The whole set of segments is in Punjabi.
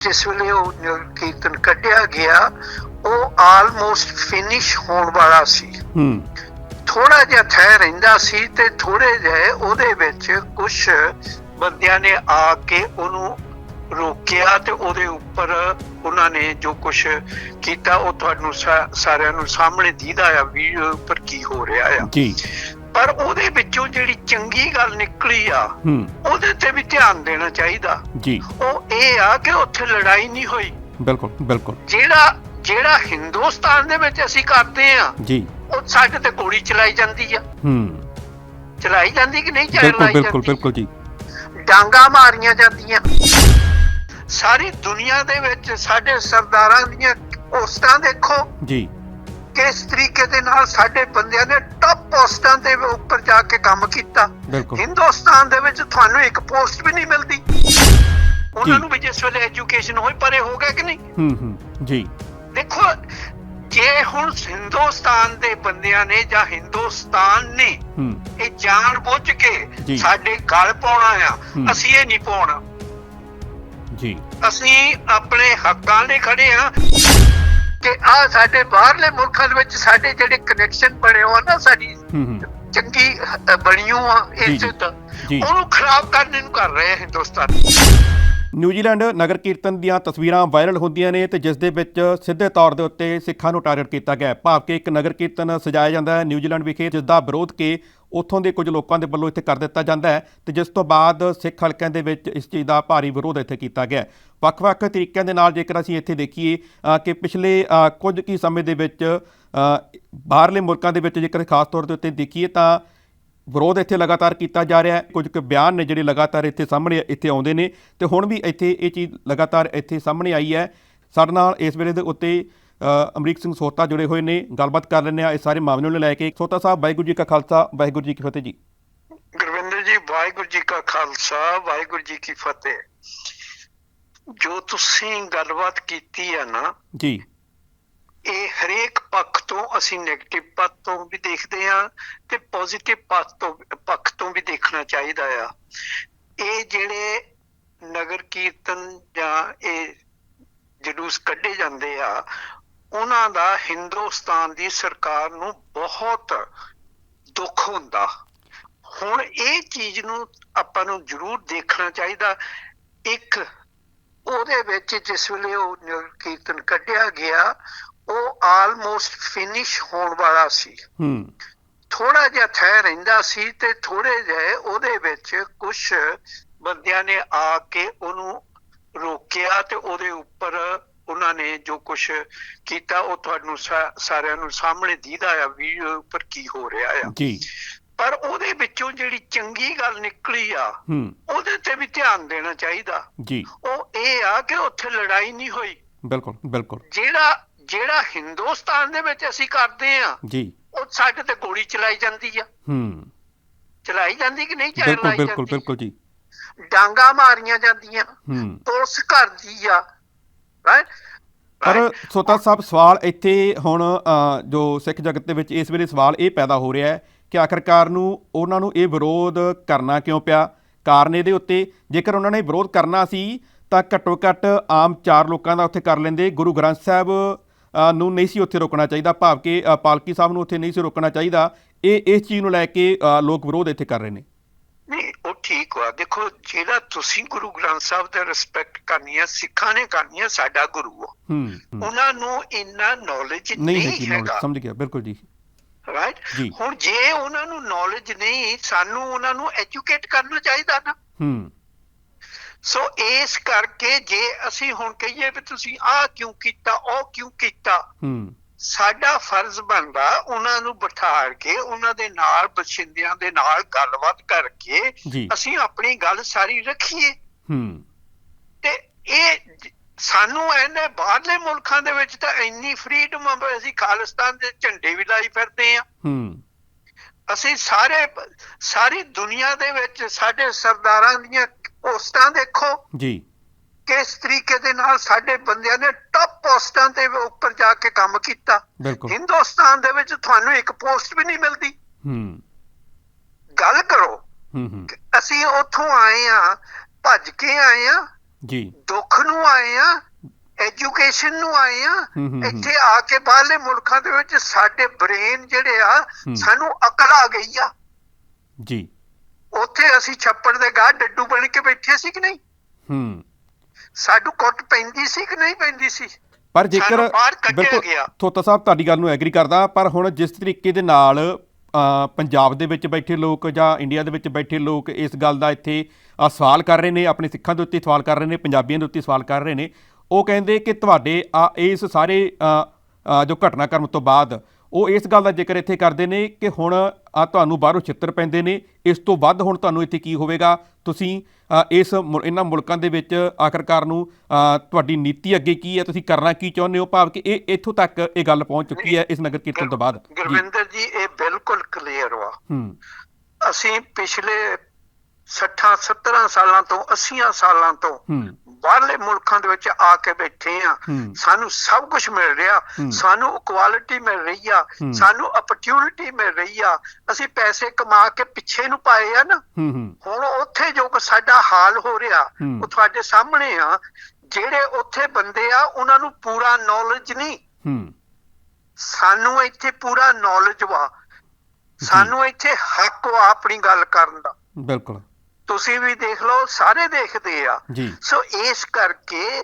ਜਿਸ ਵੇਲੇ ਉਹ ਕੀਰਤਨ ਕੱਢਿਆ ਗਿਆ ਉਹ ਆਲਮੋਸਟ ਫਿਨਿਸ਼ ਹੋਣ ਵਾਲਾ ਸੀ। ਹੂੰ। ਥੋੜਾ ਜਿਹਾ ਥੈ ਰਹਿੰਦਾ ਸੀ ਤੇ ਥੋੜੇ ਜਿਹੇ ਉਹਦੇ ਵਿੱਚ ਕੁਝ ਬੰਦਿਆਂ ਨੇ ਆ ਕੇ ਉਹਨੂੰ ਰੋਕਿਆ ਤੇ ਉਹਦੇ ਉੱਪਰ ਉਹਨਾਂ ਨੇ ਜੋ ਕੁਝ ਕੀਤਾ ਉਹ ਤੁਹਾਨੂੰ ਸਾਰਿਆਂ ਨੂੰ ਸਾਹਮਣੇ ਦੀਦਾ ਆ ਵੀਡੀਓ ਉੱਪਰ ਕੀ ਹੋ ਰਿਹਾ ਆ। ਜੀ। ਪਰ ਉਹਦੇ ਵਿੱਚੋਂ ਜਿਹੜੀ ਚੰਗੀ ਗੱਲ ਨਿਕਲੀ ਆ ਉਹਦੇ ਤੇ ਵੀ ਧਿਆਨ ਦੇਣਾ ਚਾਹੀਦਾ। ਜੀ। ਉਹ ਇਹ ਆ ਕਿ ਉੱਥੇ ਲੜਾਈ ਨਹੀਂ ਹੋਈ। ਬਿਲਕੁਲ ਬਿਲਕੁਲ। ਜਿਹੜਾ ਜਿਹੜਾ ਹਿੰਦੁਸਤਾਨ ਦੇ ਵਿੱਚ ਅਸੀਂ ਕਰਦੇ ਆ ਜੀ। ਉਹ ਸਾਡੇ ਤੇ ਗੋਲੀ ਚਲਾਈ ਜਾਂਦੀ ਆ। ਹੂੰ। ਚਲਾਈ ਜਾਂਦੀ ਕਿ ਨਹੀਂ ਬਿਲਕੁਲ ਚਲਾਈ ਬਿਲਕੁਲ ਜਾਂਦੀ? ਬਿਲਕੁਲ ਜੀ। ਡਾਂਗਾ ਮਾਰੀਆਂ ਜਾਂਦੀਆਂ। ਸਾਰੀ ਦੁਨੀਆ ਦੇ ਵਿੱਚ ਸਾਡੇ ਸਰਦਾਰਾਂ ਦੀਆਂ ਪੋਸਟਾਂ ਦੇਖੋ। ਜੀ। ਕਿਸ ਤਰੀਕੇ ਦੇ ਨਾਲ ਸਾਡੇ ਬੰਦਿਆਂ ਨੇ ਟੌਪ ਪੋਸਟਾਂ ਦੇ ਉੱਪਰ ਜਾ ਕੇ ਕੰਮ ਕੀਤਾ। ਹਿੰਦੁਸਤਾਨ ਦੇ ਵਿੱਚ ਤੁਹਾਨੂੰ ਇੱਕ ਪੋਸਟ ਵੀ ਨਹੀਂ ਮਿਲਦੀ। ਉਹਨਾਂ ਨੂੰ ਵੀ ਜਿਸ ਵੇਲੇ ਐਜੂਕੇਸ਼ਨ ਹੋਈ ਪਰੇ ਹੋ ਗਿਆ ਕਿ ਨਹੀਂ? ਹੂੰ ਹੂੰ ਜੀ। ਦੇਖੋ ਜੇ ਹੁਣ ਹਿੰਦੁਸਤਾਨ ਦੇ ਬੰਦਿਆਂ ਨੇ ਜਾਂ ਹਿੰਦੁਸਤਾਨ ਨੇ ਇਹ ਜਾਣ ਬੁੱਝ। ਕੇ ਸਾਡੇ ਗਲ ਪਾਉਣਾ ਆ। ਅਸੀਂ ਇਹ ਨਹੀਂ ਪਾਉਣਾ। ਜੀ। ਅਸੀਂ ਆਪਣੇ ਹੱਕਾਂ ਲਈ ਖੜੇ ਆ। ਕਿ ਆ ਸਾਡੇ ਬਾਹਰਲੇ ਮੁਲਕਾਂ ਦੇ ਵਿੱਚ ਸਾਡੇ ਜਿਹੜੇ ਕਨੈਕਸ਼ਨ ਬਣੇ ਹੋ ਨਾ ਸਾਡੀ ਚੰਗੀ ਬਣੀਓ ਜੀ। ਉਹਨੂੰ ਖਰਾਬ ਕਰਨ ਨੂੰ ਕਰ ਰਹੇ ਆ ਹਿੰਦੁਸਤਾਨ ਨਿਊਜ਼ੀਲੈਂਡ ਨਗਰ ਕੀਰਤਨ ਦੀਆਂ ਤਸਵੀਰਾਂ ਵਾਇਰਲ ਹੁੰਦੀਆਂ ਨੇ ਤੇ ਜਿਸ ਦੇ ਵਿੱਚ ਸਿੱਧੇ ਤੌਰ ਦੇ ਉੱਤੇ ਸਿੱਖਾਂ ਨੂੰ ਟਾਰਗੇਟ ਕੀਤਾ ਗਿਆ। ਭਾਵ ਕਿ ਇੱਕ ਨਗਰ ਕੀਰਤਨ ਸਜਾਇਆ ਜਾਂਦਾ ਹੈ ਨਿਊਜ਼ੀਲੈਂਡ ਵਿਖੇ ਜਿਸ ਦਾ ਵਿਰੋਧ ਕੇ ਉੱਥੋਂ ਦੇ ਕੁਝ ਲੋਕਾਂ ਦੇ ਵੱਲੋਂ ਇੱਥੇ ਕਰ ਦਿੱਤਾ ਜਾਂਦਾ ਹੈ ਤੇ ਜਿਸ ਤੋਂ ਬਾਅਦ ਸਿੱਖ ਹਲਕਿਆਂ ਦੇ ਵਿੱਚ ਇਸ ਚੀਜ਼ ਦਾ ਭਾਰੀ ਵਿਰੋਧ ਇੱਥੇ ਕੀਤਾ ਗਿਆ ਵੱਖ-ਵੱਖ ਤਰੀਕਿਆਂ ਦੇ ਨਾਲ ਜੇਕਰ ਅਸੀਂ ਇੱਥੇ ਦੇਖੀਏ ਕਿ ਪਿਛਲੇ ਕੁਝ ਕੀ ਸਮੇਂ ਦੇ ਵਿੱਚ ਬਾਹਰਲੇ ਮੁਲਕਾਂ ਦੇ ਵਿੱਚ ਜੇਕਰ ਖਾਸ ਤੌਰ ਦੇ ਉੱਤੇ ਦੇਖੀਏ ਤਾਂ ਵਿਰੋਧ ਇੱਥੇ ਲਗਾਤਾਰ ਕੀਤਾ ਜਾ ਰਿਹਾ ਹੈ। ਕੁਝ ਕੁ ਬਿਆਨ ਨੇ ਜਿਹੜੇ ਲਗਾਤਾਰ ਇੱਥੇ ਸਾਹਮਣੇ ਇੱਥੇ ਆਉਂਦੇ ਨੇ ਤੇ ਹੁਣ ਵੀ ਇੱਥੇ ਇਹ ਚੀਜ਼ ਲਗਾਤਾਰ ਇੱਥੇ ਸਾਹਮਣੇ ਆਈ ਹੈ। ਸਾਡੇ ਨਾਲ ਇਸ ਵੇਲੇ ਦੇ ਉੱਤੇ ਅਮਰੀਕ ਸਿੰਘ ਸੋਤਾ ਜੁੜੇ ਹੋਏ ਨੇ ਗੱਲਬਾਤ ਕਰ ਲੈਂਦੇ ਆ ਇਸ ਸਾਰੇ ਮਾਮਲੇ ਨੂੰ ਲੈ ਕੇ। ਸੋਤਾ ਸਾਹਿਬ ਵਾਹਿਗੁਰੂ ਜੀ ਕਾ ਖਾਲਸਾ ਵਾਹਿਗੁਰੂ ਜੀ ਕੀ ਫਤਿਹ ਜੀ। ਗੁਰਵਿੰਦਰ ਜੀ ਵਾਹਿਗੁਰੂ ਜੀ ਕਾ ਖਾਲਸਾ ਵਾਹਿਗੁਰੂ ਜੀ ਕੀ ਫਤਿਹ। ਜੋ ਤੁਸੀਂ ਗੱਲਬਾਤ ਕੀਤੀ ਹੈ ਨਾ ਜੀ। ਇਹ ਹਰੇਕ ਪੱਖ ਤੋਂ ਅਸੀਂ 네ਗੇਟਿਵ ਪੱਖ ਤੋਂ ਵੀ ਦੇਖਦੇ ਹਾਂ ਤੇ ਪੋਜ਼ਿਟਿਵ ਪੱਖ ਤੋਂ ਪੱਖ ਤੋਂ ਵੀ ਦੇਖਣਾ ਚਾਹੀਦਾ ਆ। ਇਹ ਜਿਹੜੇ ਨਗਰ ਕੀਰਤਨ ਜਾਂ ਇਹ ਜਲੂਸ ਕੱਢੇ ਜਾਂਦੇ ਆ ਉਹਨਾਂ ਦਾ ਹਿੰਦੁਸਤਾਨ ਦੀ ਸਰਕਾਰ ਨੂੰ ਬਹੁਤ ਦੁੱਖ ਹੁੰਦਾ। ਹੁਣ ਇਹ ਚੀਜ਼ ਨੂੰ ਆਪਾਂ ਨੂੰ ਜ਼ਰੂਰ ਦੇਖਣਾ ਚਾਹੀਦਾ। ਇੱਕ ਉਹਦੇ ਵਿੱਚ ਜਿਸ ਵੇਲੇ ਉਹ ਕੀਰਤਨ ਕੱਢਿਆ ਗਿਆ ਉਹ ਆਲਮੋਸਟ ਫਿਨਿਸ਼ ਹੋਣ ਵਾਲਾ ਸੀ। ਹੂੰ। ਥੋੜਾ ਜਿਹਾ ਥੈ ਰਹਿੰਦਾ ਸੀ ਤੇ ਥੋੜੇ ਜਿਹੇ ਉਹਦੇ ਵਿੱਚ ਕੁਝ ਬੰਦਿਆਂ ਨੇ ਆ ਕੇ ਉਹਨੂੰ ਰੋਕਿਆ ਤੇ ਉਹਦੇ ਉੱਪਰ ਉਹਨਾਂ ਨੇ ਜੋ ਕੁਝ ਕੀਤਾ ਉਹ ਤੁਹਾਨੂੰ ਸਾਰਿਆਂ ਨੂੰ ਸਾਹਮਣੇ ਦੀਦਾ ਆ ਵੀਡੀਓ ਉੱਪਰ ਕੀ ਹੋ ਰਿਹਾ ਆ। ਜੀ। ਪਰ ਉਹਦੇ ਵਿੱਚੋਂ ਜਿਹੜੀ ਚੰਗੀ ਗੱਲ ਨਿਕਲੀ ਆ ਉਹਦੇ ਤੇ ਵੀ ਧਿਆਨ ਦੇਣਾ ਚਾਹੀਦਾ। ਜੀ। ਉਹ ਇਹ ਆ ਕਿ ਉੱਥੇ ਲੜਾਈ ਨਹੀਂ ਹੋਈ। ਬਿਲਕੁਲ ਬਿਲਕੁਲ। ਜਿਹੜਾ ਜਿਹੜਾ ਹਿੰਦੁਸਤਾਨ ਦੇ ਵਿੱਚ ਅਸੀਂ ਕਰਦੇ ਆ ਜੀ। ਉਹ ਸਾਡੇ ਤੇ ਗੋਲੀ ਚਲਾਈ ਜਾਂਦੀ ਆ। ਹੂੰ। ਚਲਾਈ ਜਾਂਦੀ ਕਿ ਨਹੀਂ ਬਿਲਕੁਲ ਚਲਾਈ ਬਿਲਕੁਲ ਜਾਂਦੀ? ਬਿਲਕੁਲ ਜੀ। ਡਾਂਗਾ ਮਾਰੀਆਂ ਜਾਂਦੀਆਂ। ਹੂੰ। ਪੁਲਿਸ ਕਰਦੀ ਆ। ਰਾਈਟ ਪਰ ਸੋਤਾ ਸਾਹਿਬ ਸਵਾਲ ਇੱਥੇ ਹੁਣ ਜੋ ਸਿੱਖ ਜਗਤ ਦੇ ਵਿੱਚ ਇਸ ਵੇਲੇ ਸਵਾਲ ਇਹ ਪੈਦਾ ਹੋ ਰਿਹਾ ਹੈ ਕਿ ਆਖਰਕਾਰ ਨੂੰ ਉਹਨਾਂ ਨੂੰ ਇਹ ਵਿਰੋਧ ਕਰਨਾ ਕਿਉਂ ਪਿਆ? ਕਾਰਨ ਇਹਦੇ ਉੱਤੇ ਜੇਕਰ ਉਹਨਾਂ ਨੇ ਵਿਰੋਧ ਕਰਨਾ ਸੀ ਤਾਂ ਘੱਟੋ ਘੱਟ ਆਮ ਚਾਰ ਲੋਕਾਂ ਦਾ ਉੱਥੇ ਕਰ ਲੈਂਦੇ। ਗੁਰੂ ਗ੍ਰੰਥ ਸਾਹਿਬ ਨੂੰ ਨਹੀਂ ਸੀ ਉੱਥੇ ਰੋਕਣਾ ਚਾਹੀਦਾ ਭਾਵ ਕਿ ਪਾਲਕੀ ਸਾਹਿਬ ਨੂੰ ਉੱਥੇ ਨਹੀਂ ਸੀ ਰੋਕਣਾ ਚਾਹੀਦਾ। ਇਹ ਇਸ ਚੀਜ਼ ਨੂੰ ਲੈ ਕੇ ਲੋਕ ਵਿਰੋਧ ਇੱਥੇ ਕਰ ਰਹੇ ਨੇ। ਉਹ ਠੀਕ ਵਾ। ਦੇਖੋ ਜਿਹੜਾ ਤੁਸੀਂ ਗੁਰੂ ਗ੍ਰੰਥ ਸਾਹਿਬ ਦਾ ਰਿਸਪੈਕਟ ਕਰਨੀ ਆ ਸਿੱਖਾਂ ਨੇ ਕਰਨੀ ਆ ਸਾਡਾ ਗੁਰੂ ਆ। ਹੂੰ ਹੂੰ। ਉਹਨਾਂ ਨੂੰ ਇੰਨਾ ਨੌਲੇਜ ਨਹੀਂ ਹੈਗੀ ਸਮਝ ਗਿਆ ਬਿਲਕੁਲ ਜੀ। ਰਾਈਟ। ਹੁਣ ਜੇ ਉਹਨਾਂ ਨੂੰ ਨੌਲੇਜ ਨਹੀਂ ਸਾਨੂੰ ਉਹਨਾਂ ਨੂੰ ਐਜੂਕੇਟ ਕਰਨਾ ਚਾਹੀਦਾ ਨਾ। ਹੂੰ। ਸੋ ਇਸ ਕਰਕੇ ਜੇ ਅਸੀਂ ਹੁਣ ਕਹੀਏ ਵੀ ਤੁਸੀਂ ਆਹ ਕਿਉਂ ਕੀਤਾ ਉਹ ਕਿਉਂ ਕੀਤਾ ਹੂੰ। ਸਾਡਾ ਫਰਜ਼ ਬਣਦਾ ਉਹਨਾਂ ਨੂੰ ਬਿਠਾ ਕੇ ਉਹਨਾਂ ਦੇ ਨਾਲ ਬਸ਼ਿੰਦਿਆਂ ਦੇ ਨਾਲ ਗੱਲਬਾਤ ਕਰਕੇ ਅਸੀਂ ਆਪਣੀ ਗੱਲ ਸਾਰੀ ਰੱਖੀਏ। ਹੂੰ। ਤੇ ਇਹ ਸਾਨੂੰ ਇਹਨੇ ਬਾਹਰਲੇ ਮੁਲਕਾਂ ਦੇ ਵਿੱਚ ਤਾਂ ਇੰਨੀ ਫਰੀडम ਆ ਅਸੀਂ ਖਾਲਿਸਤਾਨ ਦੇ ਝੰਡੇ ਵੀ ਲਾਈ ਫਿਰਦੇ ਆ ਹੂੰ। ਅਸੀਂ ਸਾਰੇ ਸਾਰੀ ਦੁਨੀਆ ਦੇ ਵਿੱਚ ਸਾਡੇ ਸਰਦਾਰਾਂ ਦੀਆਂ ਪੋਸਟਾਂ ਦੇਖੋ। ਜੀ। ਕਿਸ ਤਰੀਕੇ ਦੇ ਨਾਲ ਸਾਡੇ ਬੰਦਿਆਂ ਨੇ ਟੌਪ ਪੋਸਟਾਂ ਦੇ ਉੱਪਰ ਜਾ ਕੇ ਕੰਮ ਕੀਤਾ। ਹਿੰਦੁਸਤਾਨ ਦੇ ਵਿੱਚ ਤੁਹਾਨੂੰ ਇੱਕ ਪੋਸਟ ਵੀ ਨਹੀਂ ਮਿਲਦੀ। ਹੂੰ। ਗੱਲ ਕਰੋ ਹੂੰ ਹੂੰ। ਅਸੀਂ ਉੱਥੋਂ ਆਏ ਆ ਭੱਜ ਕੇ ਆਏ ਆ ਜੀ। ਦੁੱਖ ਨੂੰ ਆਏ ਆ ਐਜੂਕੇਸ਼ਨ ਨੂੰ ਆਏ ਆ। ਇੱਥੇ ਆ ਕੇ ਬਾਹਰਲੇ ਮੁਲਕਾਂ ਦੇ ਵਿੱਚ ਸਾਡੇ ਬ੍ਰੇਨ ਜਿਹੜੇ ਆ। ਸਾਨੂੰ ਅਕਲ ਆ ਗਈ ਆ। ਜੀ। ਉੱਥੇ ਅਸੀਂ ਛੱਪੜ ਦੇ ਗਾਹ ਡੱਡੂ ਬਣ ਕੇ ਬੈਠੇ ਸੀ ਕਿ ਨਹੀਂ? ਹੂੰ। ਸਾਡੂ ਕੁੱਟ ਪੈਂਦੀ ਸੀ ਕਿ ਨਹੀਂ ਪੈਂਦੀ ਸੀ ਪਰ ਜੇਕਰ ਸਾਨੂੰ ਬਾਹਰ ਕੱਢਿਆ ਬਿਲਕੁਲ ਗਿਆ। ਥੋਤਾ ਸਾਹਿਬ ਤੁਹਾਡੀ ਗੱਲ ਨੂੰ ਐਗਰੀ ਕਰਦਾ ਪਰ ਹੁਣ ਜਿਸ ਤਰੀਕੇ ਦੇ ਨਾਲ ਅ, ਪੰਜਾਬ ਦੇ ਵਿੱਚ ਬੈਠੇ ਲੋਕ ਜਾਂ ਇੰਡੀਆ ਦੇ ਵਿੱਚ ਬੈਠੇ ਲੋਕ ਇਸ ਗੱਲ ਦਾ ਇੱਥੇ ਅ, ਸਵਾਲ ਕਰ ਰਹੇ ਨੇ ਆਪਣੇ ਸਿੱਖਾਂ ਦੇ ਉੱਤੇ ਸਵਾਲ ਕਰ ਰਹੇ ਨੇ ਪੰਜਾਬੀਆਂ ਦੇ ਉੱਤੇ ਸਵਾਲ ਕਰ ਰਹੇ ਨੇ ਉਹ ਕਹਿੰਦੇ ਕਿ ਤੁਹਾਡੇ ਆ ਇਸ ਸਾਰੇ ਅ, ਅ, ਜੋ ਘਟਨਾਕ੍ਰਮ ਤੋਂ ਬਾਅਦ ਉਹ ਇਸ ਗੱਲ ਦਾ ਜ਼ਿਕਰ ਇੱਥੇ ਕਰਦੇ ਨੇ ਕਿ ਹੁਣ ਆ ਤੁਹਾਨੂੰ ਬਾਹਰੋਂ ਛਿੱਤਰ ਪੈਂਦੇ ਨੇ। ਇਸ ਤੋਂ ਵੱਧ ਹੁਣ ਤੁਹਾਨੂੰ ਇੱਥੇ ਕੀ ਹੋਵੇਗਾ? ਤੁਸੀਂ ਇਸ ਇਹਨਾਂ ਮੁਲਕਾਂ ਦੇ ਵਿੱਚ ਆਖਰਕਾਰ ਨੂੰ ਤੁਹਾਡੀ ਨੀਤੀ ਅੱਗੇ ਕੀ ਹੈ? ਤੁਸੀਂ ਕਰਨਾ ਕੀ ਚਾਹੁੰਦੇ ਹੋ? ਭਾਵ ਕਿ ਇਹ ਇੱਥੋਂ ਤੱਕ ਇਹ ਗੱਲ ਪਹੁੰਚ ਚੁੱਕੀ ਹੈ ਇਸ ਨਗਰ ਕੀਰਤਨ ਤੋਂ ਬਾਅਦ। ਗੁਰਵਿੰਦਰ ਜੀ ਇਹ ਬਿਲਕੁਲ ਕਲੀਅਰ ਵਾ। ਹੂੰ। ਅਸੀਂ ਪਿਛਲੇ 60 17 ਸਾਲਾਂ ਤੋਂ 80 ਸਾਲਾਂ ਤੋਂ ਬਾਹਰਲੇ ਮੁਲਕਾਂ ਦੇ ਵਿੱਚ ਆ ਕੇ ਬੈਠੇ ਆ। ਸਾਨੂੰ ਸਭ ਕੁਝ ਮਿਲ ਰਿਹਾ। ਸਾਨੂੰ ਇਕੁਆਲਿਟੀ ਮਿਲ ਰਹੀ ਆ। ਸਾਨੂੰ ਅਪਰਚੂਨਿਟੀ ਮਿਲ ਰਹੀ ਆ। ਅਸੀਂ ਪੈਸੇ ਕਮਾ ਕੇ ਪਿੱਛੇ ਨੂੰ ਪਾਏ ਆ ਨਾ। ਹੁਣ ਉੱਥੇ ਜੋ ਸਾਡਾ ਹਾਲ ਹੋ ਰਿਹਾ। ਉਹ ਤੁਹਾਡੇ ਸਾਹਮਣੇ ਆ। ਜਿਹੜੇ ਉੱਥੇ ਬੰਦੇ ਆ ਉਹਨਾਂ ਨੂੰ ਪੂਰਾ ਨੌਲੇਜ ਨਹੀਂ। ਸਾਨੂੰ ਇੱਥੇ ਪੂਰਾ ਨੌਲੇਜ ਵਾ। ਸਾਨੂੰ ਇੱਥੇ ਹੱਕ ਵਾ ਆਪਣੀ ਗੱਲ ਕਰਨ ਦਾ। ਬਿਲਕੁਲ। ਤੁਸੀਂ ਵੀ ਦੇਖ ਲਓ ਸਾਰੇ ਦੇਖਦੇ ਆ। ਸੋ ਇਸ ਕਰਕੇ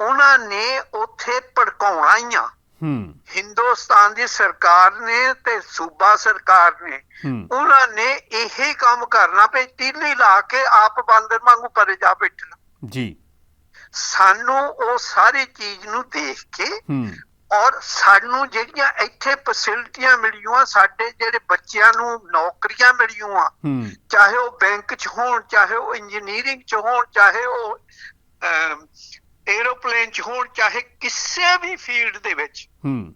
ਉਹਨਾਂ ਨੇ ਉੱਥੇ ਭੜਕਾਉਣਾ ਹੀ ਆ। ਹੂੰ। ਹਿੰਦੁਸਤਾਨ ਦੀ ਸਰਕਾਰ ਨੇ ਤੇ ਸੂਬਾ ਸਰਕਾਰ ਨੇ ਉਹਨਾਂ ਨੇ ਇਹੀ ਕੰਮ ਕਰਨਾ ਪਈ ਤੀਲੀ ਲਾ ਕੇ ਆਪ ਬਾਂਦਰ ਵਾਂਗੂ ਪਰੇ ਜਾ ਬੈਠਣਾ। ਜੀ। ਸਾਨੂੰ ਉਹ ਸਾਰੀ ਚੀਜ਼ ਨੂੰ ਦੇਖ ਕੇ ਔਰ ਸਾਨੂੰ ਜਿਹੜੀਆਂ ਇੱਥੇ ਫੈਸਿਲਿਟੀਆਂ ਮਿਲੀਆਂ ਸਾਡੇ ਜਿਹੜੇ ਬੱਚਿਆਂ ਨੂੰ ਨੌਕਰੀਆਂ ਮਿਲੀਆਂ ਹੂੰ। ਚਾਹੇ ਉਹ ਬੈਂਕ 'ਚ ਹੋਣ ਚਾਹੇ ਉਹ ਇੰਜੀਨੀਅਰਿੰਗ 'ਚ ਹੋਣ ਚਾਹੇ ਉਹ 에ਰੋਪਲੇਨ 'ਚ ਹੋਣ ਚਾਹੇ ਕਿਸੇ ਵੀ ਫੀਲਡ ਦੇ ਵਿੱਚ ਹੂੰ।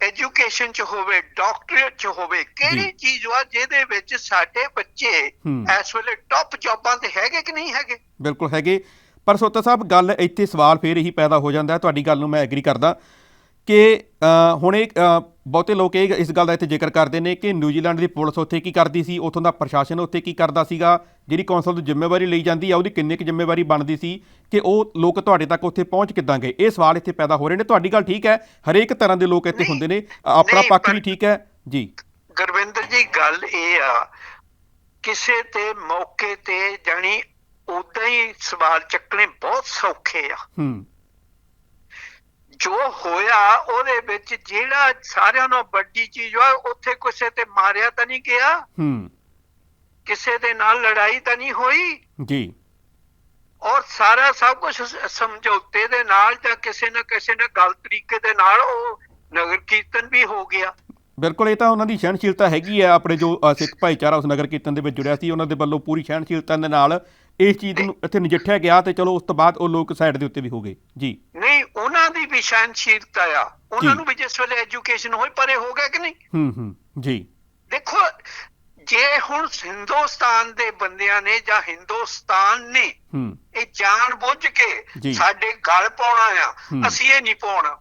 ਐਜੂਕੇਸ਼ਨ 'ਚ ਹੋਵੇ ਡਾਕਟਰੇਟ 'ਚ ਹੋਵੇ ਕਿਹੜੀ। ਚੀਜ਼ ਵਾ ਜਿਹਦੇ ਵਿੱਚ ਸਾਡੇ ਬੱਚੇ ਹੂੰ। ਇਸ ਵੇਲੇ ਟੌਪ ਜੌਬਾਂ ਤੇ ਹੈਗੇ ਕਿ ਨਹੀਂ ਹੈਗੇ? ਬਿਲਕੁਲ ਹੈਗੇ। ਪਰ ਸੋਤਾ ਸਾਹਿਬ ਗੱਲ ਇੱਥੇ ਸਵਾਲ ਫੇਰ ਇਹੀ ਪੈਦਾ ਹੋ ਜਾਂਦਾ ਹੈ। ਤੁਹਾਡੀ ਗੱਲ ਨੂੰ ਮੈਂ ਐਗਰੀ ਕਰਦਾ। ਕਿ ਹੁਣ ਇਹ ਬਹੁਤੇ ਲੋਕ ਇਹ ਇਸ ਗੱਲ ਦਾ ਇੱਥੇ ਜ਼ਿਕਰ ਕਰਦੇ ਨੇ ਕਿ ਨਿਊਜ਼ੀਲੈਂਡ ਦੀ ਪੁਲਿਸ ਉੱਥੇ ਕੀ ਕਰਦੀ ਸੀ ਉੱਥੋਂ ਦਾ ਪ੍ਰਸ਼ਾਸਨ ਉੱਥੇ ਕੀ ਕਰਦਾ ਸੀਗਾ ਜਿਹੜੀ ਕੌਂਸਲ ਦੀ ਜ਼ਿੰਮੇਵਾਰੀ ਲਈ ਜਾਂਦੀ ਆ ਉਹਦੀ ਕਿੰਨੀ ਕੁ ਜ਼ਿੰਮੇਵਾਰੀ ਬਣਦੀ ਸੀ ਕਿ ਉਹ ਲੋਕ ਤੁਹਾਡੇ ਤੱਕ ਉੱਥੇ ਪਹੁੰਚ ਕਿੱਦਾਂ ਗਏ। ਇਹ ਸਵਾਲ ਇੱਥੇ ਪੈਦਾ ਹੋ ਰਹੇ ਨੇ। ਤੁਹਾਡੀ ਗੱਲ ਠੀਕ ਹੈ। ਹਰੇਕ ਤਰ੍ਹਾਂ ਦੇ ਲੋਕ ਇੱਥੇ ਹੁੰਦੇ ਨੇ। ਆਪਣਾ ਪੱਖ ਵੀ ਠੀਕ ਹੈ। ਜੀ। ਗੁਰਵਿੰਦਰ ਜੀ ਗੱਲ ਇਹ ਆ ਕਿਸੇ ਤੇ ਮੌਕੇ ਤੇ ਜਾਣੀ ਉਦਾਂ ਹੀ ਸਵਾਲ ਚੱਕਣੇ ਬਹੁਤ ਸੌਖੇ ਆ। ਹੂੰ। ਜੋ ਹੋਇਆ ਉਹਦੇ ਵਿੱਚ ਜਿਹੜਾ ਸਾਰਿਆਂ ਨਾਲੋਂ ਵੱਡੀ ਚੀਜ਼ ਵਾ ਉੱਥੇ ਕਿਸੇ ਤੇ ਮਾਰਿਆ ਤਾਂ ਨਹੀਂ ਗਿਆ। ਹੂੰ। ਕਿਸੇ ਦੇ ਨਾਲ ਲੜਾਈ ਤਾਂ ਨਹੀਂ ਹੋਈ। ਜੀ। ਔਰ ਸਾਰਾ ਸਭ ਕੁਝ ਸਮਝੌਤੇ ਦੇ ਨਾਲ ਜਾਂ ਕਿਸੇ ਨਾ ਕਿਸੇ ਨਾ ਗਲਤ ਤਰੀਕੇ ਦੇ ਨਾਲ ਉਹ ਨਗਰ ਕੀਰਤਨ ਵੀ ਹੋ ਗਿਆ। ਬਿਲਕੁਲ ਇਹ ਤਾਂ ਉਹਨਾਂ ਦੀ ਸਹਿਣਸ਼ੀਲਤਾ ਹੈਗੀ ਹੈ ਆਪਣੇ ਜੋ ਸਿੱਖ ਭਾਈਚਾਰਾ ਉਸ ਨਗਰ ਕੀਰਤਨ ਦੇ ਵਿੱਚ ਜੁੜਿਆ ਸੀ ਉਹਨਾਂ ਦੇ ਵੱਲੋਂ ਪੂਰੀ ਸਹਿਣਸ਼ੀਲਤਾ ਦੇ ਨਾਲ ਇਸ ਚੀਜ਼ ਨੂੰ ਇੱਥੇ ਨਜਿੱਠਿਆ ਗਿਆ ਤੇ ਚਲੋ ਉਸ ਤੋਂ ਬਾਅਦ ਉਹ ਲੋਕ ਸਾਈਡ ਦੇ ਉੱਤੇ ਵੀ ਹੋ ਗਏ। ਜੀ। ਨਹੀਂ ਉਹਨਾਂ ਦੀ ਵੀ ਸਹਿਨਸ਼ੀਲਤਾ ਆ। ਉਹਨਾਂ ਨੂੰ ਵੀ ਜਿਸ ਵੇਲੇ ਐਜੂਕੇਸ਼ਨ ਹੋਈ ਪਰੇ ਹੋ ਗਿਆ ਕਿ ਨਹੀਂ? ਹੂੰ ਹੂੰ। ਜੀ। ਦੇਖੋ ਜੇ ਹੁਣ ਹਿੰਦੁਸਤਾਨ ਦੇ ਬੰਦਿਆਂ ਨੇ ਜਾਂ ਹਿੰਦੁਸਤਾਨ ਨੇ ਇਹ ਜਾਣ ਬੁੱਝ। ਕੇ ਸਾਡੇ ਗਲ ਪਾਉਣਾ ਆ। ਅਸੀਂ ਇਹ ਨਹੀਂ ਪਾਉਣਾ।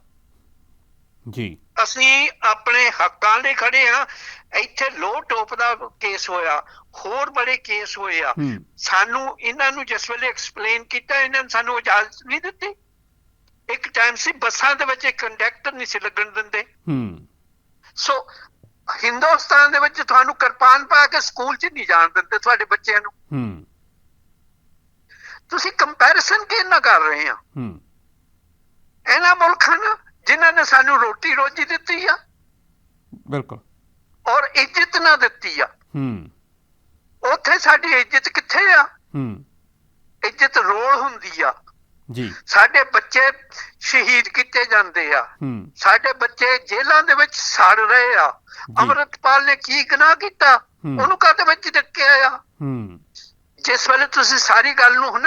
ਜੀ। ਅਸੀਂ ਆਪਣੇ ਹੱਕਾਂ ਲਈ ਖੜੇ ਆ। ਇੱਥੇ ਲੋ ਟੋਪ ਦਾ ਕੇਸ ਹੋਇਆ ਹੋਰ ਬੜੇ ਕੇਸ ਹੋਏ ਆ। ਸਾਨੂੰ ਇਹਨਾਂ ਨੂੰ ਜਿਸ ਵੇਲੇ ਐਕਸਪਲੇਨ ਕੀਤਾ ਇਹਨਾਂ ਨੇ ਸਾਨੂੰ ਇਜਾਜ਼ਤ ਨਹੀਂ ਦਿੱਤੀ। ਇੱਕ ਟਾਈਮ ਸੀ ਬੱਸਾਂ ਦੇ ਵਿੱਚ ਕੰਡਕਟਰ ਨਹੀਂ ਸੀ ਲੱਗਣ ਦਿੰਦੇ। ਹੂੰ। ਸੋ ਹਿੰਦੁਸਤਾਨ ਦੇ ਵਿੱਚ ਤੁਹਾਨੂੰ ਕਿਰਪਾਨ ਪਾ ਕੇ ਸਕੂਲ 'ਚ ਨਹੀਂ ਜਾਣ ਦਿੰਦੇ ਤੁਹਾਡੇ ਬੱਚਿਆਂ ਨੂੰ। ਹੂੰ। ਤੁਸੀਂ ਕੰਪੈਰੀਸਨ ਕਿਹਨਾਂ ਕਰ ਰਹੇ ਆ? ਹੂੰ। ਇਹਨਾਂ ਮੁਲਕਾਂ ਨਾਲ ਜਿਨ੍ਹਾਂ ਨੇ ਸਾਨੂੰ ਰੋਟੀ ਰੋਜੀ ਦਿੱਤੀ ਆ ਬਿਲਕੁਲ। ਔਰ ਇੱਜ਼ਤ ਨਾ ਦਿੱਤੀ ਆ। ਹੂੰ। ਉੱਥੇ ਸਾਡੀ ਇੱਜ਼ਤ ਕਿੱਥੇ ਆ? ਹੂੰ। ਇੱਜ਼ਤ ਰੋਲ ਹੁੰਦੀ ਆ। ਜੀ। ਸਾਡੇ ਬੱਚੇ ਸ਼ਹੀਦ ਕੀਤੇ ਜਾਂਦੇ ਆ। ਹੂੰ। ਸਾਡੇ ਬੱਚੇ ਜੇਲ੍ਹਾਂ ਦੇ ਵਿੱਚ ਸੜ ਰਹੇ ਆ। ਅਮਰਤਪਾਲ ਨੇ ਕੀ ਗੁਨਾਹ ਕੀਤਾ। ਉਹਨੂੰ ਕਾਹਦੇ ਵਿੱਚ ਡੱਕਿਆ ਆ? ਹੂੰ। ਜਿਸ ਵੇਲੇ ਤੁਸੀਂ ਸਾਰੀ ਗੱਲ ਨੂੰ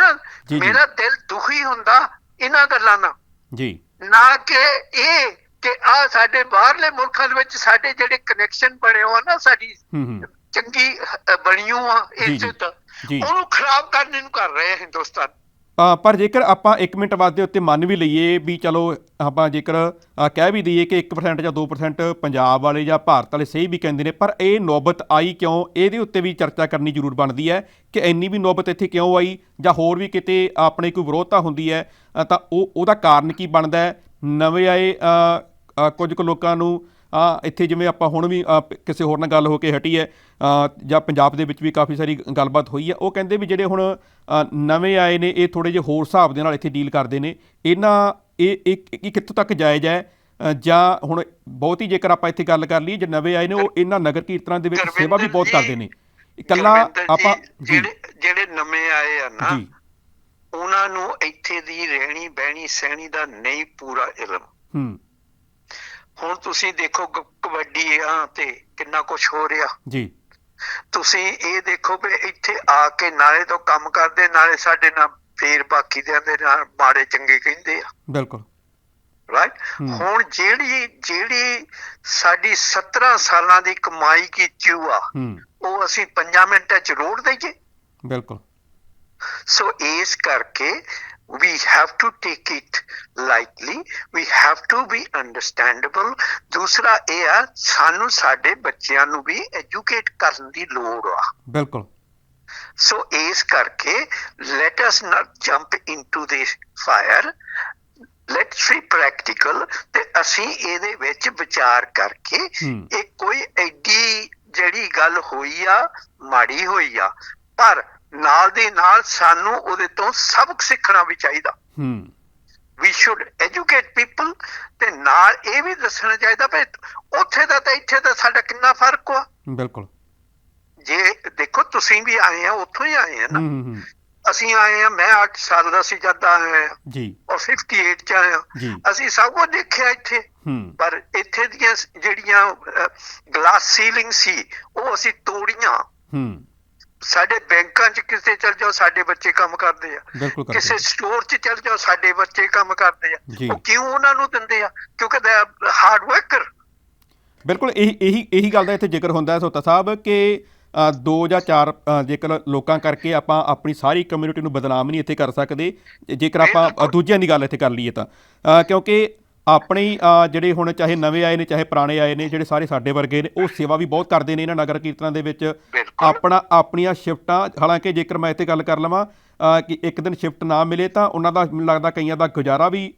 ਜੀ। ਮੇਰਾ ਦਿਲ ਦੁਖੀ ਹੁੰਦਾ ਇਹਨਾਂ ਗੱਲਾਂ ਨਾਲ। ਜੀ। ਨਾ ਕਿ ਇਹ ਕਿ ਆ ਸਾਡੇ ਬਾਹਰਲੇ ਮੁਲਕਾਂ ਦੇ ਵਿੱਚ ਸਾਡੇ ਜਿਹੜੇ ਕਨੈਕਸ਼ਨ ਬਣੇ ਹੋ ਨਾ ਸਾਡੀ ਹੂੰ ਹੂੰ ਚੰਗੀ ਅ, ਬਣੀਓ ਆ। ਇੱਜ਼ਤ। ਉਹਨੂੰ ਖਰਾਬ ਕਰਨ ਨੂੰ ਕਰ ਰਹੇ ਆ ਹਿੰਦੁਸਤਾਨ ਪਰ ਜੇਕਰ ਆਪਾਂ 1 ਮਿੰਟ ਵਾਸਤੇ ਉੱਤੇ ਮੰਨ ਵੀ ਲਈਏ ਵੀ ਚਲੋ ਆਪਾਂ ਜੇਕਰ ਕਹਿ ਵੀ ਦਈਏ ਕਿ 1% ਜਾਂ 2% ਪੰਜਾਬ ਵਾਲੇ ਜਾਂ ਭਾਰਤ ਵਾਲੇ ਸਹੀ ਵੀ ਕਹਿੰਦੇ ਨੇ, ਪਰ ਇਹ ਨੌਬਤ ਆਈ ਕਿਉਂ? ਇਹਦੇ ਉੱਤੇ ਵੀ ਚਰਚਾ ਕਰਨੀ ਜ਼ਰੂਰ ਬਣਦੀ ਹੈ ਕਿ ਇੰਨੀ ਵੀ ਨੌਬਤ ਇੱਥੇ ਕਿਉਂ ਆਈ ਜਾਂ ਹੋਰ ਵੀ ਕਿਤੇ ਆਪਣੇ ਕੋਈ ਵਿਰੋਧਤਾ ਹੁੰਦੀ ਹੈ? ਤਾਂ ਉਹ, ਉਹਦਾ ਕਾਰਨ ਕੀ ਬਣਦਾ ਹੈ? ਨਵੇਂ ਆਏ ਕੁਝ ਕੁ ਲੋਕਾਂ ਨੂੰ ਇੱਥੇ ਜਿਵੇਂ ਆਪਾਂ ਹੁਣ ਵੀ ਕਿਸੇ ਹੋਰ ਨਾਲ ਗੱਲ ਹੋ ਕੇ ਹਟੀ ਹੈ ਜਾਂ ਪੰਜਾਬ ਦੇ ਵਿੱਚ ਵੀ ਕਾਫੀ ਸਾਰੀ ਗੱਲਬਾਤ ਹੋਈ ਹੈ ਉਹ ਕਹਿੰਦੇ ਵੀ ਜਿਹੜੇ ਹੁਣ ਨਵੇਂ ਆਏ ਨੇ ਇਹ ਥੋੜੇ ਜਿਹੇ ਹੋਰ ਹਿਸਾਬ ਦੇ ਨਾਲ ਇੱਥੇ ਡੀਲ ਕਰਦੇ ਨੇ। ਇਹਨਾਂ ਇਹ ਇਹ ਕਿੱਥੋਂ ਤੱਕ ਜਾਇਜ਼ ਹੈ? ਜਾਂ ਹੁਣ ਬਹੁਤੀ ਜੇਕਰ ਆਪਾਂ ਇੱਥੇ ਗੱਲ ਕਰ ਲਈਏ ਜੇ ਨਵੇਂ ਆਏ ਨੇ ਉਹ ਇਹਨਾਂ ਨਗਰ ਕੀਰਤਨਾਂ ਦੇ ਵਿੱਚ ਸੇਵਾ ਵੀ ਬਹੁਤ ਕਰਦੇ ਨੇ। ਇਕੱਲਾ ਆਪਾਂ ਜਿਹੜੇ ਜਿਹੜੇ ਨਵੇਂ ਆਏ ਆ ਨਾ ਉਹਨਾਂ ਨੂੰ ਇੱਥੇ ਦੀ ਰਹਿਣੀ ਬਹਿਣੀ ਸਹਿਣੀ ਦਾ ਨਹੀਂ ਪੂਰਾ ਇਲਮ। ਹੂੰ। ਹੁਣ ਤੁਸੀਂ ਦੇਖੋ ਕ- ਕਬੱਡੀ ਆ ਤੇ ਕਿੰਨਾ ਕੁਝ ਹੋ ਰਿਹਾ। ਜੀ। ਤੁਸੀਂ ਇਹ ਦੇਖੋ ਵੀ ਇੱਥੇ ਆ ਕੇ ਨਾਲੇ ਤੋਂ ਕੰਮ ਕਰਦੇ ਨਾਲੇ ਸਾਡੇ ਨਾਲ ਫੇਰ ਬਾਕੀ ਦੇ ਦੇ ਨਾਲ ਮਾੜੇ ਚੰਗੇ ਕਹਿੰਦੇ ਆ। ਬਿਲਕੁਲ। ਰਾਈਟ। ਹੁਣ ਜਿਹੜੀ ਜਿਹੜੀ ਸਾਡੀ 17 ਸਾਲਾਂ ਦੀ ਕਮਾਈ ਕੀਤੀ ਆ ਉਹ ਅਸੀਂ 5 ਮਿੰਟਾਂ ਚ ਰੋੜ ਦਈਏ। ਬਿਲਕੁਲ। ਸੋ ਇਸ ਕਰਕੇ we have to take it lightly we have to be understandable ਦੂਸਰਾ ਇਹ ਆ ਸਾਨੂੰ ਸਾਡੇ ਬੱਚਿਆਂ ਨੂੰ ਵੀ ਐਜੂਕੇਟ ਕਰਨ ਦੀ ਲੋੜ ਆ ਬਿਲਕੁਲ ਸੋ ਇਸ ਕਰਕੇ let us not jump into this fire let's be practical ਤੇ ਅਸੀਂ ਇਹਦੇ ਵਿੱਚ ਵਿਚਾਰ ਕਰਕੇ। ਇਹ ਕੋਈ ਐਡੀ ਜਿਹੜੀ ਗੱਲ ਹੋਈ ਆ ਮਾੜੀ ਹੋਈ ਆ ਪਰ ਨਾਲ ਦੇ ਨਾਲ ਸਾਨੂੰ ਉਹਦੇ ਤੋਂ ਸਬਕ ਸਿੱਖਣਾ ਵੀ ਚਾਹੀਦਾ। ਹੂੰ। ਵੀ ਸ਼ੁੱਡ ਐਜੂਕੇਟ ਪੀਪਲ ਤੇ ਨਾਲ ਇਹ ਵੀ ਦੱਸਣਾ ਚਾਹੀਦਾ ਵੀ ਉੱਥੇ ਦਾ ਤੇ ਇੱਥੇ ਦਾ ਸਾਡਾ ਕਿੰਨਾ ਫ਼ਰਕ ਆ। ਬਿਲਕੁਲ। ਜੇ ਦੇਖੋ ਤੁਸੀਂ ਵੀ ਆਏ ਆ ਉੱਥੋਂ ਹੀ ਆਏ ਆ ਨਾ। ਅਸੀਂ ਆਏ ਆ ਮੈਂ 8 ਸਾਲ ਦਾ ਸੀ ਜਦ ਆਇਆ ਜੀ। ਔਰ 58 ਚ ਆਇਆ ਅਸੀਂ ਸਭ ਕੁਝ ਦੇਖਿਆ ਇੱਥੇ। ਪਰ ਇੱਥੇ ਦੀਆਂ ਜਿਹੜੀਆਂ ਗਲਾਸ ਸੀਲਿੰਗ ਸੀ ਉਹ ਅਸੀਂ ਤੋੜੀਆਂ। ਹੂੰ। ਸਾਡੇ ਬੈਂਕਾਂ 'ਚ ਕਿਸੇ ਚਲ ਜਾਓ ਸਾਡੇ ਬੱਚੇ ਕੰਮ ਕਰਦੇ ਆ। ਕਿਸੇ ਸਟੋਰ 'ਚ ਚਲ ਜਾਓ ਸਾਡੇ ਬੱਚੇ ਕੰਮ ਕਰਦੇ ਆ। ਉਹ ਕਿਉਂ ਉਹਨਾਂ ਨੂੰ ਦਿੰਦੇ ਆ? ਕਿਉਂਕਿ ਦੇ ਹਾਰਡ ਵਰਕਰ ਬਿਲਕੁਲ ਇਹੀ ਇਹੀ ਇਹੀ ਗੱਲ ਦਾ ਇੱਥੇ ਜ਼ਿਕਰ ਹੁੰਦਾ ਹੈ ਸੋਤਾ ਸਾਹਿਬ ਕਿ ਦੋ ਜਾਂ ਚਾਰ ਜੇਕਰ ਲੋਕਾਂ ਕਰਕੇ ਆਪਾਂ ਆਪਣੀ ਸਾਰੀ ਕਮਿਊਨਿਟੀ ਨੂੰ ਬਦਨਾਮ ਨਹੀਂ ਇੱਥੇ ਕਰ ਸਕਦੇ ਜੇਕਰ ਆਪਾਂ ਦੂਜਿਆਂ ਦੀ ਗੱਲ ਇੱਥੇ ਕਰ ਲਈਏ ਤਾਂ। ਕਿਉਂਕਿ ਆਪਣੇ ਜਿਹੜੇ ਹੁਣ ਚਾਹੇ ਨਵੇਂ ਆਏ ਨੇ ਚਾਹੇ ਪੁਰਾਣੇ ਆਏ ਨੇ ਜਿਹੜੇ ਸਾਰੇ ਸਾਡੇ ਵਰਗੇ ਨੇ ਉਹ ਸੇਵਾ ਵੀ ਬਹੁਤ ਕਰਦੇ ਨੇ ਇਹਨਾਂ ਨਗਰ ਕੀਰਤਨਾਂ ਦੇ ਵਿੱਚ। ਆਪਣਾ ਆਪਣੀਆਂ ਸ਼ਿਫਟਾਂ ਹਾਲਾਂਕਿ ਜੇਕਰ ਮੈਂ ਇੱਥੇ ਗੱਲ ਕਰ ਲਵਾਂ ਕਿ ਇੱਕ ਦਿਨ ਸ਼ਿਫਟ ਨਾ ਮਿਲੇ ਤਾਂ ਉਹਨਾਂ ਦਾ ਮੈਨੂੰ ਲੱਗਦਾ ਕਈਆਂ ਦਾ ਗੁਜ਼ਾਰਾ ਵੀ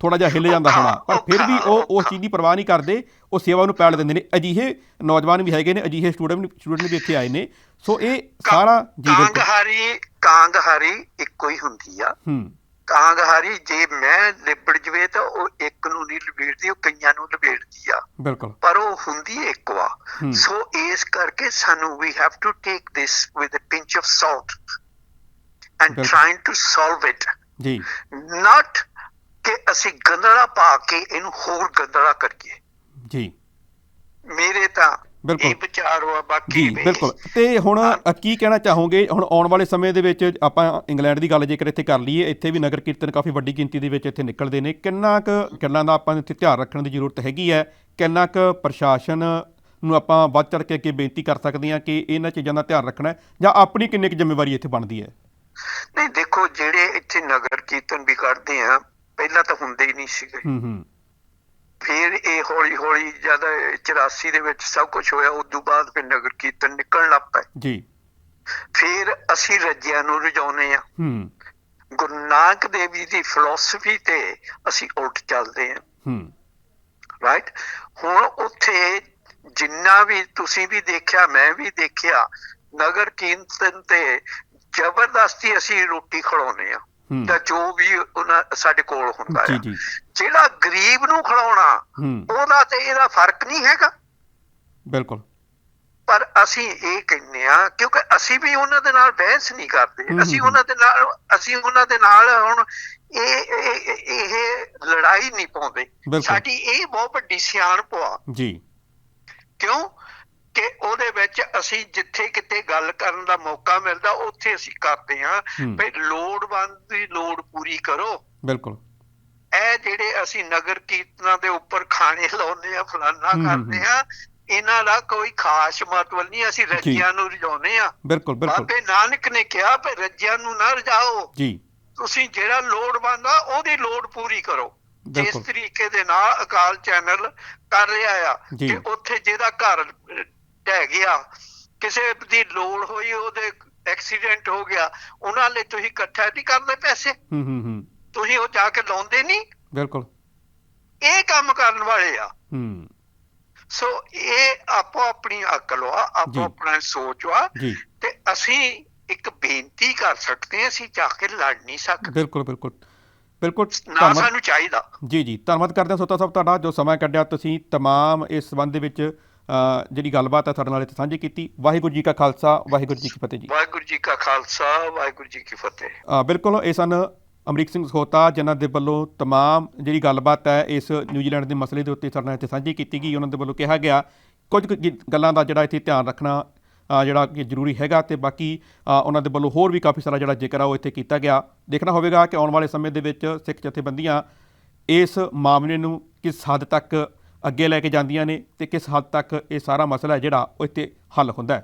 ਥੋੜਾ ਜਿਹਾ ਹਿੱਲ ਜਾਂਦਾ ਹੋਣਾ। ਪਰ ਫਿਰ ਵੀ ਉਹ ਉਸ ਚੀਜ਼ ਦੀ ਪਰਵਾਹ ਨਹੀਂ ਕਰਦੇ ਉਹ ਸੇਵਾ ਨੂੰ ਪੈੜ ਦਿੰਦੇ ਨੇ। ਅਜਿਹੇ ਨੌਜਵਾਨ ਵੀ ਹੈਗੇ ਨੇ ਅਜਿਹੇ ਸਟੂਡੈਂਟ ਸਟੂਡੈਂਟ ਵੀ ਇੱਥੇ ਆਏ ਨੇ। ਸੋ ਇਹ ਸਾਰਾ ਜੀ ਕਾਂਗ ਬਿਲਕੁਲ। ਹਾਰੀ ਕਾਂਗ ਹਾਰੀ ਇੱਕੋ ਹੀ ਹੁੰਦੀ ਆ। ਹੂੰ। ਕਾਂਗ ਹਾਰੀ ਜੇ ਮੈਂ ਲਿਬੜ ਜਵੇ ਤਾਂ ਉਹ ਇੱਕ ਨੂੰ ਨਹੀਂ ਲਪੇਟਦੀ ਉਹ ਕਈਆਂ ਨੂੰ ਲਪੇਟਦੀ ਆ। ਬਿਲਕੁਲ। ਪਰ ਉਹ ਹੁੰਦੀ ਇੱਕ ਵਾ। ਸੋ ਇਸ ਕਰਕੇ ਸਾਨੂੰ ਵੀ have to take this with a pinch of salt and. Trying to solve it ਜੀ। ਨਾਟ ਕਿ ਅਸੀਂ ਗੰਦਲਾ ਪਾ ਕੇ ਇਹਨੂੰ ਹੋਰ ਗੰਦਲਾ ਕਰੀਏ। ਜੀ। ਮੇਰੇ ਤਾਂ ਬਿਲਕੁਲ। ਇਹ ਵਿਚਾਰ ਹੋਆ ਬਾਕੀ ਜੀ ਬਿਲਕੁਲ। ਤੇ ਹੁਣ ਕੀ ਕਹਿਣਾ ਚਾਹੋਗੇ? ਹੁਣ ਆਉਣ ਵਾਲੇ ਸਮੇਂ ਦੇ ਵਿੱਚ ਆਪਾਂ ਇੰਗਲੈਂਡ ਦੀ ਗੱਲ ਜੇਕਰ ਇੱਥੇ ਕਰ ਲਈਏ ਇੱਥੇ ਵੀ ਨਗਰ ਕੀਰਤਨ ਕਾਫੀ ਵੱਡੀ ਗਿਣਤੀ ਦੇ ਵਿੱਚ ਇੱਥੇ ਨਿਕਲਦੇ ਨੇ। ਕਿੰਨਾ ਕੁ ਗੱਲਾਂ ਦਾ ਆਪਾਂ ਇੱਥੇ ਧਿਆਨ ਰੱਖਣ ਦੀ ਜ਼ਰੂਰਤ ਹੈਗੀ ਹੈ? ਕਿੰਨਾ ਕੁ ਪ੍ਰਸ਼ਾਸਨ ਨੂੰ ਆਪਾਂ ਵੱਧ ਚੜ ਕੇ ਅੱਗੇ ਬੇਨਤੀ ਕਰ ਸਕਦੇ ਹਾਂ ਕਿ ਇਹਨਾਂ ਚੀਜ਼ਾਂ ਦਾ ਧਿਆਨ ਰੱਖਣਾ ਜਾਂ ਆਪਣੀ ਕਿੰਨੀ ਕੁ ਜ਼ਿੰਮੇਵਾਰੀ ਇੱਥੇ ਬਣਦੀ ਹੈ? ਨਹੀਂ ਦੇਖੋ ਜਿਹੜੇ ਇੱਥੇ ਨਗਰ ਕੀਰਤਨ ਵੀ ਕਰਦੇ ਆ ਪਹਿਲਾਂ ਤਾਂ ਹੁੰਦੇ ਹੀ ਨਹੀਂ ਸੀਗੇ। ਹੂੰ ਹੂੰ। ਫਿਰ ਇਹ ਹੌਲੀ ਹੌਲੀ ਜਦ 84 ਦੇ ਵਿੱਚ ਸਭ ਕੁਝ ਹੋਇਆ ਉਸ ਤੋਂ ਬਾਅਦ ਫਿਰ ਨਗਰ ਕੀਰਤਨ ਨਿਕਲਣ ਲੱਗ ਪਏ। ਜੀ। ਫਿਰ ਅਸੀਂ ਰੱਜਿਆਂ ਨੂੰ ਰਜਾਉਨੇ ਆ ਹੂੰ। ਗੁਰੂ ਨਾਨਕ ਦੇਵ ਜੀ ਦੀ ਫਿਲਾਸਫੀ ਤੇ ਅਸੀਂ ਉਲਟ ਚੱਲਦੇ ਆ ਹੂੰ। ਰਾਈਟ ਹੁਣ ਉੱਥੇ ਜਿੰਨਾ ਵੀ ਤੁਸੀਂ ਵੀ ਦੇਖਿਆ ਮੈਂ ਵੀ ਦੇਖਿਆ ਨਗਰ ਕੀਰਤਨ ਤੇ ਜ਼ਬਰਦਸਤੀ ਅਸੀਂ ਰੋਟੀ ਖਿਲਾਉਨੇ ਆ ਤਾਂ ਜੋ ਵੀ ਉਹਨਾਂ ਸਾਡੇ ਕੋਲ ਹੁੰਦਾ ਜੀ ਹੈ ਜੀ। ਜਿਹੜਾ ਗਰੀਬ ਨੂੰ ਖਿਲਾਉਣਾ ਹੂੰ। ਉਹਦਾ ਤੇ ਇਹਦਾ ਫ਼ਰਕ ਨਹੀਂ ਹੈਗਾ। ਬਿਲਕੁਲ। ਪਰ ਅਸੀਂ ਇਹ ਕਹਿੰਦੇ ਆ ਕਿਉਂਕਿ ਅਸੀਂ ਵੀ ਉਹਨਾਂ ਦੇ ਨਾਲ ਬਹਿਸ ਨਹੀਂ ਕਰਦੇ। ਅਸੀਂ ਉਹਨਾਂ ਦੇ ਨਾਲ ਅਸੀਂ ਉਹਨਾਂ ਦੇ ਨਾਲ ਹੁਣ ਇਹ ਇਹ- ਲੜਾਈ ਨਹੀਂ ਪਾਉਂਦੇ। ਸਾਡੀ ਇਹ ਬਹੁਤ ਵੱਡੀ ਸਿਆਣਪ ਆ। ਜੀ। ਕਿਉਂ? ਕਿ ਉਹਦੇ ਵਿੱਚ ਅਸੀਂ ਜਿੱਥੇ ਕਿਤੇ ਗੱਲ ਕਰਨ ਦਾ ਮੌਕਾ ਮਿਲਦਾ ਉੱਥੇ ਅਸੀਂ ਕਰਦੇ ਹਾਂ। ਵੀ ਲੋੜਵੰਦ ਦੀ ਲੋੜ ਪੂਰੀ ਕਰੋ। ਬਿਲਕੁਲ। ਇਹ ਜਿਹੜੇ ਅਸੀਂ ਨਗਰ ਕੀਰਤਨਾਂ ਦੇ ਉੱਪਰ ਖਾਣੇ ਲਾਉਂਦੇ ਆ ਫਲਾਨਾ ਕਰਦੇ ਆ ਇਹਨਾਂ ਦਾ ਕੋਈ ਖਾਸ ਮਤਲਬ ਨਹੀਂ ਅਸੀਂ ਰੱਜਿਆਂ ਨੂੰ ਰਜਾਉਂਦੇ ਆ ਬਿਲਕੁਲ ਬਿਲਕੁਲ। ਬਾਬੇ ਨਾਨਕ ਨੇ ਕਿਹਾ ਵੀ ਰੱਜਿਆਂ ਨੂੰ ਨਾ ਰਜਾਓ। ਜੀ। ਤੁਸੀਂ ਜਿਹੜਾ ਲੋੜਵੰਦ ਆ ਉਹਦੀ ਲੋੜ ਪੂਰੀ ਕਰੋ। ਜਿਸ। ਤਰੀਕੇ ਦੇ ਨਾਲ ਅਕਾਲ ਚੈਨਲ ਕਰ ਰਿਹਾ ਆ। ਕਿ ਉੱਥੇ ਜਿਹਦਾ ਘਰ ਢਹਿ ਗਿਆ ਕਿਸੇ ਦੀ ਲੋੜ ਹੋਈ ਉਹਦੇ ਐਕਸੀਡੈਂਟ ਹੋ ਗਿਆ ਉਹਨਾਂ ਲਈ ਤੁਸੀਂ ਇਕੱਠਾ ਨਹੀਂ ਕਰਦੇ ਪੈਸੇ ਹੂੰ ਹੂੰ ਹੂੰ ਤੁਸੀਂ ਉਹ ਜਾ ਕੇ ਲਾਉਂਦੇ ਨਹੀਂ ਬਿਲਕੁਲ ਇਹ ਕੰਮ ਕਰਨ ਵਾਲੇ ਆ ਹੂੰ ਸੋ ਇਹ ਆਪੋ ਆਪਣੀ ਅਕਲ ਆ ਜੀ। ਆਪੋ ਆਪਣਾ ਸੋਚ ਆ ਜੀ ਤੇ ਅਸੀਂ ਇੱਕ ਬੇਨਤੀ ਕਰ ਸਕਦੇ ਹਾਂ ਅਸੀਂ ਜਾ ਕੇ ਲੜ ਨਹੀਂ ਸਕਦੇ ਬਿਲਕੁਲ ਬਿਲਕੁਲ ਬਿਲਕੁਲ ਨਾ ਧੰਨਵਾਦ ਸਾਨੂੰ ਚਾਹੀਦਾ ਜੀ ਜੀ ਧੰਨਵਾਦ ਕਰਦੇ ਹਾਂ ਸੋਤਾ ਸਾਹਿਬ ਤੁਹਾਡਾ ਜੋ ਸਮਾਂ ਕੱਢਿਆ ਤੁਸੀਂ तमाम ਇਸ ਸੰਬੰਧ ਦੇ ਵਿੱਚ ਅ, ਜਿਹੜੀ ਗੱਲਬਾਤ ਹੈ ਤੁਹਾਡੇ ਨਾਲ ਇੱਥੇ ਸਾਂਝੀ ਕੀਤੀ ਵਾਹਿਗੁਰੂ ਜੀ ਕਾ ਖਾਲਸਾ ਵਾਹਿਗੁਰੂ ਜੀ ਕੀ ਫਤਿਹ ਜੀ ਵਾਹਿਗੁਰੂ ਜੀ ਕਾ ਖਾਲਸਾ ਵਾਹਿਗੁਰੂ ਜੀ ਕੀ ਫਤਿਹ ਅ, ਬਿਲਕੁਲ ਇਹ ਸਨ ਅਮਰੀਕ ਸਿੰਘ ਸਖੋਤਾ ਜਿਨ੍ਹਾਂ ਦੇ ਵੱਲੋਂ तमाम ਜਿਹੜੀ ਗੱਲਬਾਤ ਹੈ ਇਸ ਨਿਊਜ਼ੀਲੈਂਡ ਦੇ ਮਸਲੇ ਦੇ ਉੱਤੇ ਸਾਡੇ ਨਾਲ ਇੱਥੇ ਸਾਂਝੀ ਕੀਤੀ ਗਈ ਉਹਨਾਂ ਦੇ ਵੱਲੋਂ ਕਿਹਾ ਗਿਆ ਕੁਝ ਕੁ ਗੀ- ਗੱਲਾਂ ਦਾ ਜਿਹੜਾ ਇੱਥੇ ਧਿਆਨ ਰੱਖਣਾ ਅ, ਜਿਹੜਾ ਕਿ ਜ਼ਰੂਰੀ ਹੈਗਾ ਤੇ ਬਾਕੀ ਅ, ਉਹਨਾਂ ਦੇ ਵੱਲੋਂ ਹੋਰ ਵੀ ਕਾਫੀ ਸਾਰਾ ਜਿਹੜਾ ਜ਼ਿਕਰ ਆ ਉਹ ਇੱਥੇ ਕੀਤਾ ਗਿਆ ਦੇਖਣਾ ਹੋਵੇਗਾ ਕਿ ਆਉਣ ਵਾਲੇ ਸਮੇਂ ਦੇ ਵਿੱਚ ਸਿੱਖ ਜਥੇਬੰਦੀਆਂ ਇਸ ਮਾਮਲੇ ਨੂੰ ਕਿਸ ਹੱਦ ਤੱਕ ਅੱਗੇ ਲੈ ਕੇ ਜਾਂਦੀਆਂ ਨੇ ਤੇ ਕਿਸ ਹੱਦ ਤੱਕ ਇਹ ਸਾਰਾ ਮਸਲਾ ਹੈ ਜਿਹੜਾ ਉਹ ਇੱਥੇ ਹੱਲ ਹੁੰਦਾ ਹੈ।